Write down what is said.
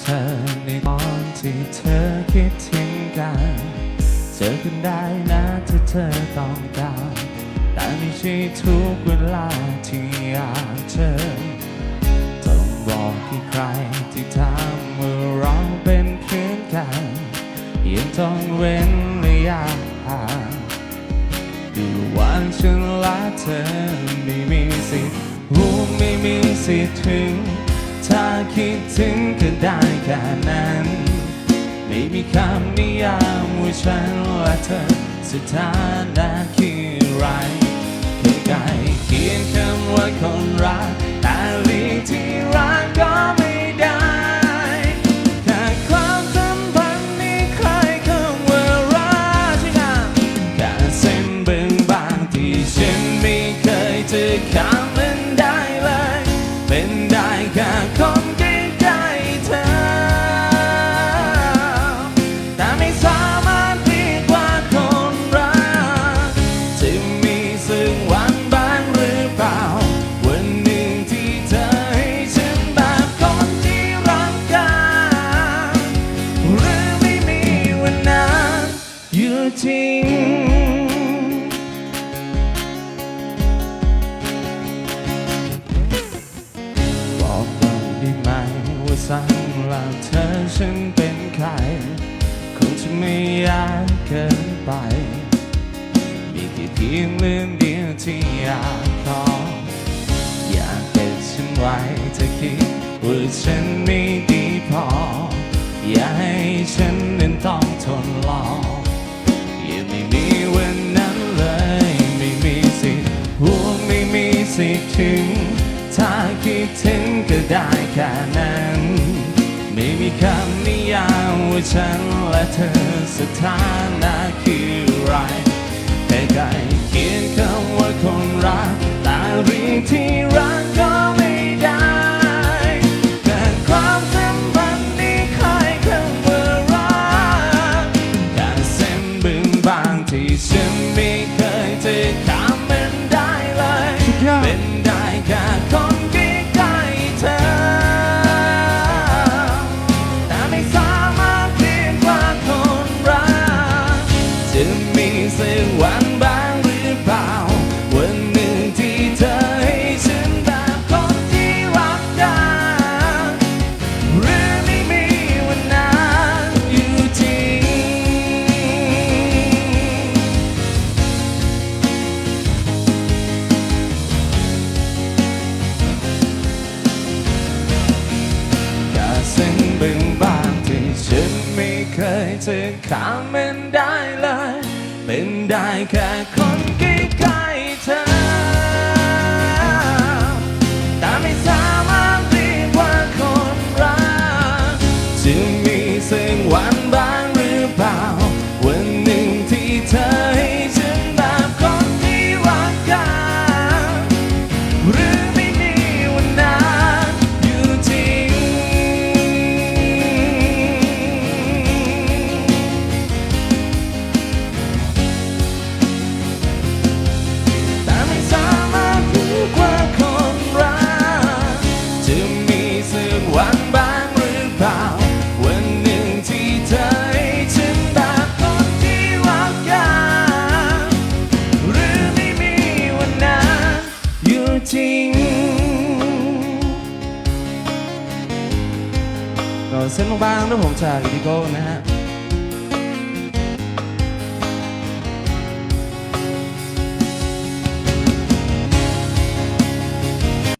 เธอในตอนที่เธอคิดถึงกันเจอกันได้นะถ้าเธอต้องการแต่ไม่ใช่ทุกเวลาที่อยากเจอต้องบอกให้ใครที่ทำว่าเราเป็นเพื่อนกันยังต้องเว้นระยะห่างดูวันฉันละเธอไม่มีสิทธิ์รู้ไม่มีสิทธิ์ถึง ถ้าคิดถึงก็ได้แค่นั้น ไม่มีคำนิยามว่าฉันและเธอสถานะคือไรแค่ใกลเขียนคำว่าคนรักแต่เรียกที่รักก็ไม่ได้แค่ความสัมพันนี้ใครคำว่ารักใช่ไหมแค่เส้นเบื้องบางที่ฉันไม่เคยจะข้าม อยู่จริงบอกหน่อยได้ไหมว่าสำหรับเธอฉันเป็นใคร คงจะไม่ยากเกินไป มีแค่เพียงเรื่องเดียวที่อยากขออยากเก็บฉันไว้เธอคิดว่าฉันไม่ดีพอ อย่าให้ฉันนั้นต้องทนรอ สิทธิ์ถึง ถ้าคิดถึงก็ได้แค่นั้น ไม่มีคำนิยามว่าฉันและเธอสถานะคือไรแค่ใกล้เขียนคำว่าคนรักแต่เรียกที่รักก็ไม่ได้แต่ความสัมพันธ์นี้ใครคำว่ารักแค่เส้นบึงบางที่ฉันไม่เคยจะ เส้นบึงบางที่ฉันไม่เคยจะข้ามมันได้เลย เป็นได้แค่ เส้นบางๆนะผมจากอิดิโก้นะฮะ